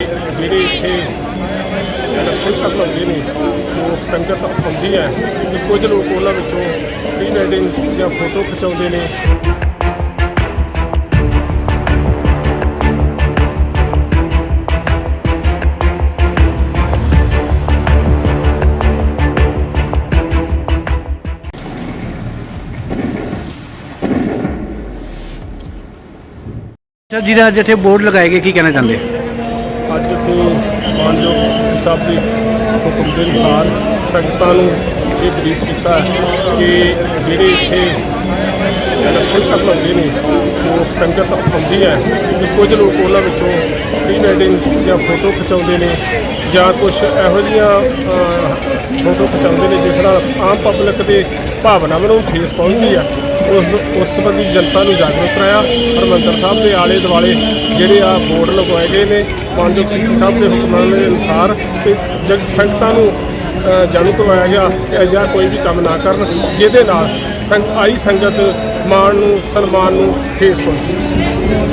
ਜਿਹੜੇ ਇੱਥੇ ਦਰਸ਼ਨ ਕਰਨ ਆਉਂਦੇ ਨੇ ਲੋਕ ਸੰਗਤ ਆਉਂਦੀ ਹੈ ਤੇ ਕੁਝ ਲੋਕ ਉਹਨਾਂ ਵਿੱਚੋਂ ਪ੍ਰੀ ਵੈਡਿੰਗ ਜਾਂ ਫੋਟੋ ਖਿਚਾਉਂਦੇ ਨੇ। ਅੱਛਾ ਜਿਹਦਾ ਅੱਜ ਇੱਥੇ ਬੋਰਡ ਲਗਾਏ ਗਏ, ਕੀ ਕਹਿਣਾ ਚਾਹੁੰਦੇ? ਅੱਜ ਅਸੀਂ ਮਾਨਯੋਗ ਸਿੱਖ ਸਾਹਿਬ ਦੇ ਹੁਕਮ ਦੇ ਅਨੁਸਾਰ ਸੰਗਤਾਂ ਨੂੰ ਇਹ ਬਰੀਫ ਕੀਤਾ ਕਿ ਜਿਹੜੇ ਇੱਥੇ ਦਰਸ਼ਨ ਕਰਨ ਆਉਂਦੇ ਨੇ, ਲੋਕ ਸੰਗਤ ਆਉਂਦੀ ਹੈ ਤੇ ਕੁਝ ਲੋਕ ਉਹਨਾਂ ਵਿੱਚੋਂ ਪ੍ਰੀ ਵੈਡਿੰਗ ਜਾਂ ਫੋਟੋ ਖਿਚਾਉਂਦੇ ਨੇ ਜਾਂ ਕੁਝ ਇਹੋ ਜਿਹੀਆਂ ਫੋਟੋ ਖਿਚਾਉਂਦੇ ਨੇ ਜਿਸ ਨਾਲ ਆਮ ਪਬਲਿਕ ਦੇ ਭਾਵਨਾਵਾਂ ਨੂੰ ਠੇਸ ਪਹੁੰਚਦੀ ਆ। ਉਸ ਉਸ ਸੰਬੰਧੀ ਜਨਤਾ ਨੂੰ ਜਾਗਰੂਕ ਕਰਾਇਆ ਹਰਮੰਦਰ ਸਾਹਿਬ ਦੇ ਆਲੇ ਦੁਆਲੇ ਜਿਹੜੇ ਆ ਬੋਰਡ ਲਗਵਾਏ ਗਏ ਨੇ, ਮਾਨਯੋਗ ਸਿੰਘ ਸਾਹਿਬ ਦੇ ਹੁਕਮਾਂ ਦੇ ਅਨੁਸਾਰ ਤੇ ਜਗ ਸੰਗਤਾਂ ਨੂੰ ਜਾਣੂ ਕਰਵਾਇਆ ਗਿਆ ਕਿ ਅਜਿਹਾ ਕੋਈ ਵੀ ਕੰਮ ਨਾ ਕਰਨ, ਜਿਹਦੇ ਨਾਲ ਸੰਗ ਆਈ ਸੰਗਤ ਮਾਣ ਨੂੰ, ਸਨਮਾਨ ਨੂੰ ਠੇਸ ਪਹੁੰਚੇ।